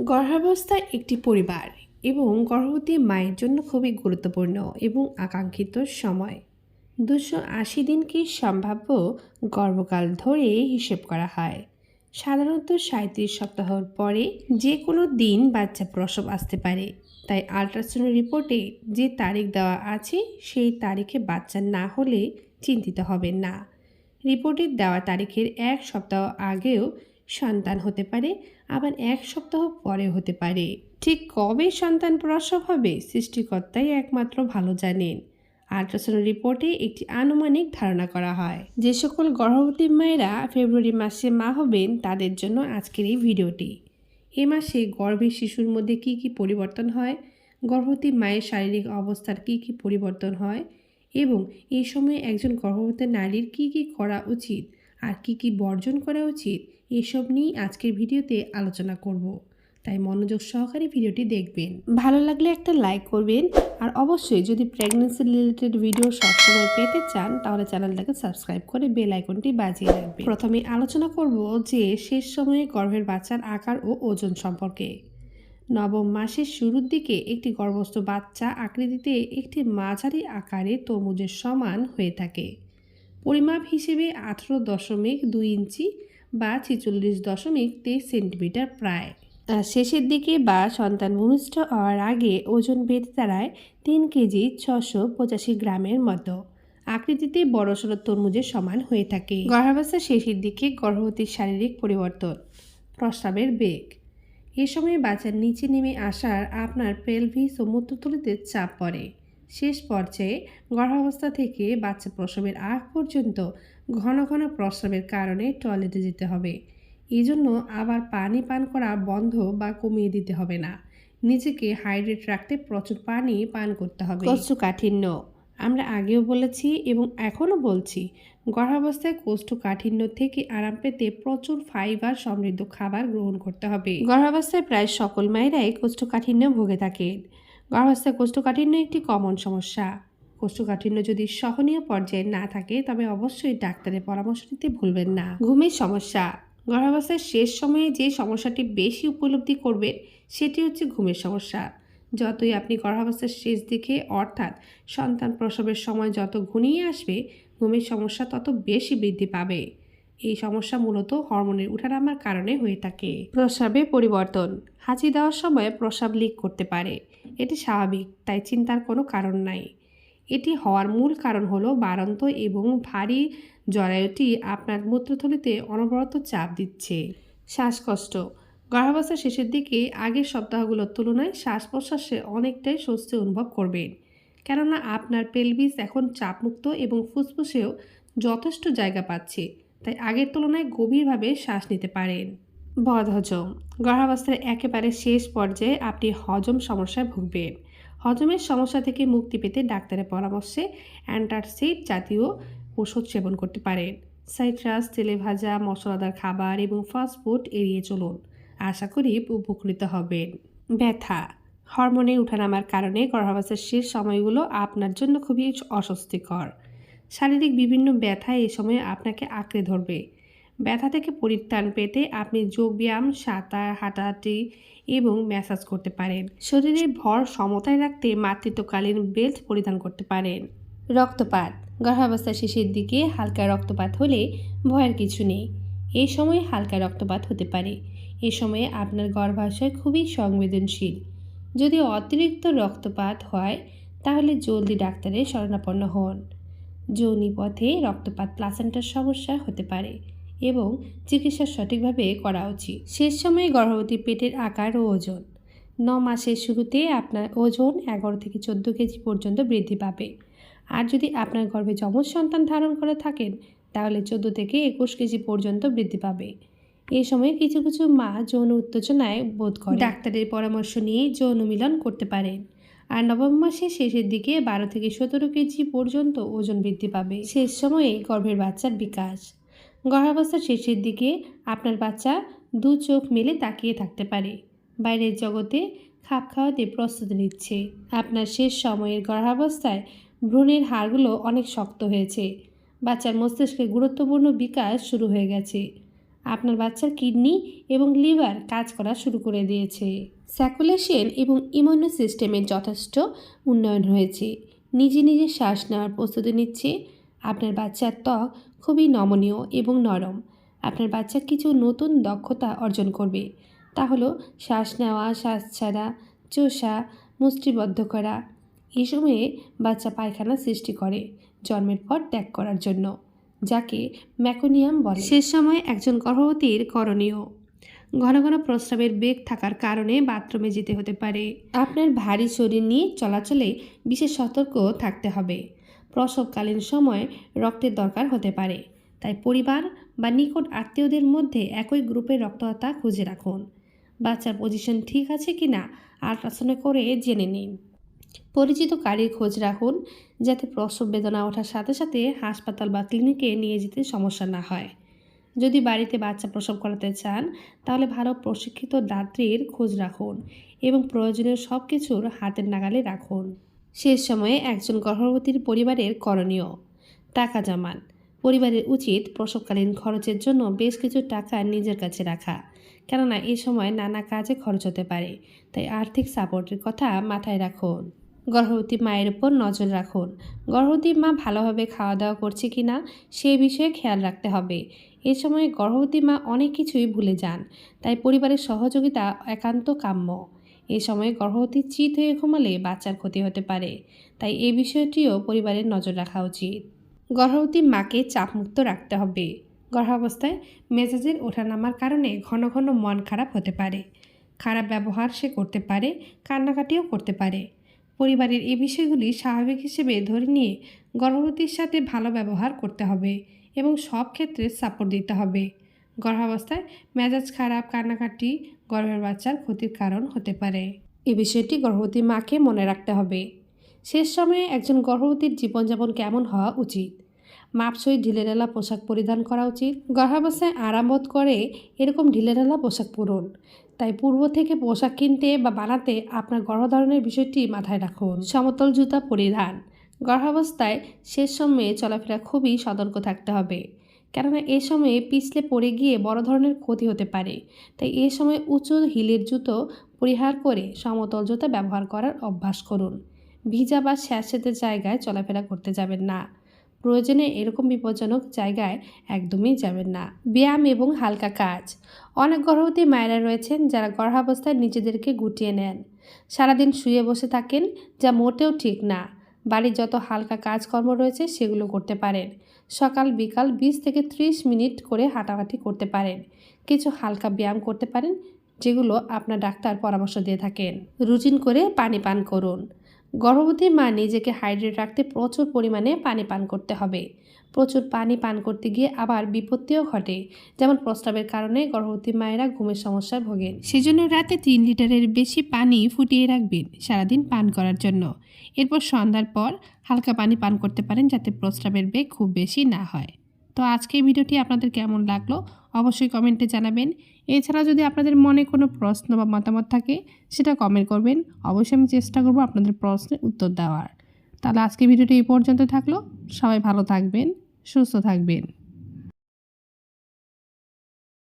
গর্ভাবস্থা একটি পরিবার এবং গর্ভবতী মায়ের জন্য খুবই গুরুত্বপূর্ণ এবং আকাঙ্ক্ষিত সময়। দুশো আশি দিনকে সম্ভাব্য গর্ভকাল ধরে হিসেব করা হয়? সাধারণত সাঁত্রিশ সপ্তাহর পরে যে কোনো দিন বাচ্চা প্রসব আসতে পারে। তাই আল্ট্রাসাউন্ড রিপোর্টে যে তারিখ দেওয়া আছে, সেই তারিখে বাচ্চা না হলে চিন্তিত হবেন না। রিপোর্টের দেওয়া তারিখের এক সপ্তাহ আগেও সন্তান হতে পারে, আবার এক সপ্তাহ পরে হতে পারে। ঠিক কবে সন্তান প্রসব হবে সৃষ্টিকর্তাই একমাত্র ভালো জানেন। আল্ট্রাসাউন্ড রিপোর্টে একটি আনুমানিক ধারণা করা হয়। যে সকল গর্ভবতী মায়েরা ফেব্রুয়ারি মাসে মা হবেন, তাদের জন্য আজকের এই ভিডিওটি। এ মাসে গর্ভের শিশুর মধ্যে কি কি পরিবর্তন হয়? গর্ভবতী মায়ের শারীরিক অবস্থার কি কি পরিবর্তন হয়? এবং এই সময়ে একজন গর্ভবতী নারীর কি কি করা উচিত? আর কি কি বর্জন করা উচিত? এসব নিয়েই আজকের ভিডিওতে আলোচনা করব। তাই মনোযোগ সহকারে ভিডিওটি দেখবেন। ভালো লাগলে একটা লাইক করবেন আর অবশ্যই যদি প্রেগনেন্সি রিলেটেড ভিডিও সবসময় পেতে চান তাহলে চ্যানেলটাকে সাবস্ক্রাইব করে বেল আইকনটি বাজিয়ে রাখবেন। প্রথমে আলোচনা করব যে শেষ সময়ে গর্ভের বাচ্চার আকার ও ওজন সম্পর্কে। নবম মাসের শুরুর দিকে একটি গর্ভস্থ বাচ্চা আকৃতিতে একটি মাঝারি আকারে তরমুজের সমান হয়ে থাকে। পরিমাপ হিসেবে আঠেরো দশমিক দুই ইঞ্চি বা ছেচল্লিশ দশমিক তেইশ সেন্টিমিটার প্রায়। শেষের দিকে বা সন্তান ভূমিষ্ঠ হওয়ার আগে ওজন বেড়ে দাঁড়ায় তিন কেজি ছশো পঁচাশি গ্রামের মতো। আকৃতিতে বড়সড় তরমুজের সমান হয়ে থাকে। গর্ভাবস্থার শেষের দিকে গর্ভবতীর শারীরিক পরিবর্তন, প্রস্রাবের বেগ। এ সময় বাচ্চার নিচে নেমে আসার আপনার পেলভিস ও মূত্রথলিতে চাপ পড়ে। শেষ পর্যায়ে গর্ভাবস্থা থেকে বাচ্চা প্রসবের আগ পর্যন্ত ঘন ঘন প্রস্রাবের কারণে টয়লেটে যেতে হবে। এই জন্য আবার পানি পান করা বন্ধ বা কমিয়ে দিতে হবে না। নিজেকে হাইড্রেট রাখতে প্রচুর পানি পান করতে হবে। কোষ্ঠকাঠিন্য। আমরা আগেও বলেছি এবং এখনও বলছি, গর্ভাবস্থায় কোষ্ঠকাঠিন্য থেকে আরাম পেতে প্রচুর ফাইবার সমৃদ্ধ খাবার গ্রহণ করতে হবে। গর্ভাবস্থায় প্রায় সকল মায়েরাই কোষ্ঠকাঠিন্য ভুগে থাকেন। গর্ভাবস্থায় কোষ্ঠকাঠিন্য একটি কমন সমস্যা। কোষ্ঠকাঠিন্য যদি সহনীয় পর্যায়ে না থাকে, তবে অবশ্যই ডাক্তারের পরামর্শ নিতে ভুলবেন না। ঘুমের সমস্যা। গর্ভাবস্থার শেষ সময়ে যে সমস্যাটি বেশি উপলব্ধি করবেন, সেটি হচ্ছে ঘুমের সমস্যা। যতই আপনি গর্ভাবস্থার শেষ দিকে, অর্থাৎ সন্তান প্রসবের সময় যত ঘনিয়ে আসবে, ঘুমের সমস্যা তত বেশি বৃদ্ধি পাবে। এই সমস্যা মূলত হরমোনের উঠানামার কারণে হয়ে থাকে। প্রস্রাবে পরিবর্তন। হাঁচি দেওয়ার সময় প্রস্রাব লিক করতে পারে। এটি স্বাভাবিক, তাই চিন্তার কোনো কারণ নাই। এটি হওয়ার মূল কারণ হলো বাড়ন্ত এবং ভারী জরায়ুটি আপনার মূত্রথলিতে অনবরত চাপ দিচ্ছে। শ্বাসকষ্ট। গর্ভাবস্থার শেষের দিকে আগের সপ্তাহগুলোর তুলনায় শ্বাস প্রশ্বাসে অনেকটাই স্বস্তি অনুভব করবেন। কেননা আপনার পেলভিস এখন চাপমুক্ত এবং ফুসফুসেও যথেষ্ট জায়গা পাচ্ছে, তাই আগের তুলনায় গভীরভাবে শ্বাস নিতে পারেন। বদহজম গর্ভাবস্থার একেবারে শেষ পর্যায়ে আপনি হজম সমস্যায় ভুগবেন। হজমের সমস্যা থেকে মুক্তি পেতে ডাক্তারের পরামর্শে অ্যান্টারসিড জাতীয় ওষুধ সেবন করতে পারেন। সাইট্রাস, তেলে ভাজা, মশলাদার খাবার এবং ফাস্টফুড এড়িয়ে চলুন। আশা করি উপকৃত হবেন। ব্যথা। হরমোনে উঠানামার কারণে গর্ভাবস্থার শেষ সময়গুলো আপনার জন্য খুবই অস্বস্তিকর। শারীরিক বিভিন্ন ব্যথা এই সময় আপনাকে আঁকড়ে ধরবে। ব্যথা থেকে পরিত্রাণ পেতে আপনি যোগব্যায়াম, সাঁতার, হাঁটাহাঁটি এবং ম্যাসাজ করতে পারেন। শরীরের ভর সমতায় রাখতে মাতৃত্বকালীন বেল্ট পরিধান করতে পারেন। রক্তপাত। গর্ভাবস্থার শেষের দিকে হালকা রক্তপাত হলে ভয়ের কিছু নেই। এই সময় হালকা রক্তপাত হতে পারে। এ সময়ে আপনার গর্ভাশয় খুবই সংবেদনশীল। যদি অতিরিক্ত রক্তপাত হয়, তাহলে জলদি ডাক্তারের শরণাপন্ন হন। যৌনি পথে রক্তপাত প্লাসেন্টার সমস্যা হতে পারে। এবং চিকিৎসা সঠিকভাবে করা উচিত। শেষ সময়ে গর্ভবতী পেটের আকার ও ওজন। ন মাসের শুরুতে আপনার ওজন এগারো থেকে চোদ্দ কেজি পর্যন্ত বৃদ্ধি পাবে। আর যদি আপনার গর্ভে যমজ সন্তান ধারণ করে থাকেন, তাহলে চোদ্দ থেকে একুশ কেজি পর্যন্ত বৃদ্ধি পাবে। এই সময়ে কিছু কিছু মা যৌন উত্তেজনায় বোধ করে ডাক্তারের পরামর্শ নিয়ে যৌন মিলন করতে পারেন। আর নবম মাসের শেষের দিকে বারো থেকে সতেরো কেজি পর্যন্ত ওজন বৃদ্ধি পাবে। শেষ সময়ে গর্ভের বাচ্চার বিকাশ। গর্ভাবস্থার শেষের দিকে আপনার বাচ্চা দু চোখ মেলে তাকিয়ে থাকতে পারে। বাইরের জগতে খাপ খাওয়াতে প্রস্তুতি নিচ্ছে। আপনার শেষ সময়ের গর্ভাবস্থায় ভ্রূণের হাড়গুলো অনেক শক্ত হয়েছে। বাচ্চার মস্তিষ্কে গুরুত্বপূর্ণ বিকাশ শুরু হয়ে গেছে। আপনার বাচ্চার কিডনি এবং লিভার কাজ করা শুরু করে দিয়েছে। স্যাকুলেশন এবং ইমিউনো সিস্টেমের যথেষ্ট উন্নয়ন হয়েছে। নিজে নিজে শ্বাস নেওয়ার প্রস্তুতি নিচ্ছে। আপনার বাচ্চার ত্বক খুবই নমনীয় এবং নরম। আপনার বাচ্চা কিছু নতুন দক্ষতা অর্জন করবে। তা হলো শ্বাস নেওয়া, শ্বাস ছাড়া, চোষা, মুষ্টিবদ্ধ করা। এই সময়ে বাচ্চা পায়খানা সৃষ্টি করে জন্মের পর ত্যাগ করার জন্য, যাকে ম্যাকোনিয়াম বলে। শেষ সময় একজন গর্ভবতীর করণীয়। ঘন ঘন প্রস্রাবের বেগ থাকার কারণে বাথরুমে যেতে হতে পারে। আপনার ভারী শরীর নিয়ে চলাচলে বিশেষ সতর্ক থাকতে হবে। প্রসবকালীন সময় রক্তের দরকার হতে পারে। তাই পরিবার বা নিকট আত্মীয়দের মধ্যে একই গ্রুপের রক্তদাতা খুঁজে রাখুন। বাচ্চার পজিশন ঠিক আছে কি না আল্ট্রাসাউন্ড করে জেনে নিন। পরিচিত গাড়ির খোঁজ রাখুন, যাতে প্রসব বেদনা ওঠার সাথে সাথে হাসপাতাল বা ক্লিনিকে নিয়ে যেতে সমস্যা না হয়। যদি বাড়িতে বাচ্চা প্রসব করাতে চান, তাহলে ভালো প্রশিক্ষিত দাত্রীর খোঁজ রাখুন এবং প্রয়োজনীয় সব কিছুর হাতের নাগালে রাখুন। শেষ সময়ে একজন গর্ভবতীর পরিবারের করণীয়। টাকা জমান। পরিবারের উচিত প্রসবকালীন খরচের জন্য বেশ কিছু টাকা নিজের কাছে রাখা। কেননা এই সময় নানা কাজে খরচ হতে পারে। তাই আর্থিক সাপোর্টের কথা মাথায় রাখুন। গর্ভবতী মায়ের উপর নজর রাখুন। গর্ভবতী মা ভালোভাবে খাওয়া দাওয়া করছে কি না সেই বিষয়ে খেয়াল রাখতে হবে। এ সময় গর্ভবতী মা অনেক কিছুই ভুলে যান। তাই পরিবারের সহযোগিতা একান্ত কাম্য। এ সময় গর্ভবতী চিত হয়ে ঘুমালে বাচ্চার ক্ষতি হতে পারে। তাই এই বিষয়টিও পরিবারের নজর রাখা উচিত। গর্ভবতী মাকে চাপমুক্ত রাখতে হবে। গর্ভাবস্থায় মেজাজের ওঠানামার কারণে ঘন ঘন মন খারাপ হতে পারে। খারাপ ব্যবহার সে করতে পারে, কান্নাকাটিও করতে পারে। পরিবারের এই বিষয়গুলি স্বাভাবিক হিসেবে ধরে নিয়ে গর্ভবতীর সাথে ভালো ব্যবহার করতে হবে এবং সব ক্ষেত্রে সাপোর্ট দিতে হবে। গর্ভাবস্থায় মেজাজ খারাপ, কান্নাকাটি গর্ভের বাচ্চার ক্ষতির কারণ হতে পারে। এ বিষয়টি গর্ভবতী মাকে মনে রাখতে হবে। শেষ সময়ে একজন গর্ভবতীর জীবনযাপন কেমন হওয়া উচিত? মাপসই ঢিলেঢালা পোশাক পরিধান করা উচিত। গর্ভাবস্থায় আরাম বোধ করে এরকম ঢিলেঢালা পোশাক পরুন। তাই পূর্ব থেকে পোশাক কিনতে বা বানাতে আপনার গর্ভধারণের বিষয়টি মাথায় রাখুন। সমতল জুতা পরিধান। গর্ভাবস্থায় শেষ সময়ে চলাফেরা খুবই সতর্ক থাকতে হবে। কেননা এ সময়ে পিছলে পড়ে গিয়ে বড় ধরনের ক্ষতি হতে পারে। তাই এ সময় উঁচু হিলের জুতো পরিহার করে সমতল জুতা ব্যবহার করার অভ্যাস করুন। ভিজা বা স্যাঁতস্যাঁতে জায়গায় চলাফেরা করতে যাবেন না। প্রয়োজনে এরকম বিপজ্জনক জায়গায় একদমই যাবেন না। ব্যায়াম এবং হালকা কাজ। অনেক গর্ভবতী মায়েরা রয়েছেন যারা গর্ভাবস্থায় নিজেদেরকে গুটিয়ে নেন। সারাদিন শুয়ে বসে থাকেন যা মোটেও ঠিক না। বাড়ির যত হালকা কাজকর্ম রয়েছে সেগুলো করতে পারেন। সকাল বিকাল বিশ থেকে ত্রিশ মিনিট করে হাঁটাহাঁটি করতে পারেন। কিছু হালকা ব্যায়াম করতে পারেন, যেগুলো আপনার ডাক্তার পরামর্শ দিয়ে থাকেন। রুটিন করে পানি পান করুন। গর্ভবতী মা নিজেকে হাইড্রেট রাখতে প্রচুর পরিমাণে পানি পান করতে হবে। প্রচুর পানি পান করতে গিয়ে আবার বিপত্তিও ঘটে, যেমন প্রস্রাবের কারণে গর্ভবতী মায়েরা ঘুমের সমস্যায় ভোগেন। সেজন্য রাতে তিন লিটারের বেশি পানি ফুটিয়ে রাখবেন সারাদিন পান করার জন্য। এরপর সন্ধ্যার পর হালকা পানি পান করতে পারেন যাতে প্রস্রাবের বেগ খুব বেশি না হয়। তো আজকে ভিডিওটি আপনাদের কেমন লাগল অবশ্যই কমেন্টে জানাবেন। এছাড়া যদি আপনাদের মনে কোনো প্রশ্ন বা মতামত থাকে, সেটা কমেন্ট করবেন। অবশ্যই আমি চেষ্টা করব আপনাদের প্রশ্নের উত্তর দেওয়ার। তাহলে আজকে ভিডিওটি এই পর্যন্ত থাকল। সবাই ভালো থাকবেন, সুস্থ থাকবেন।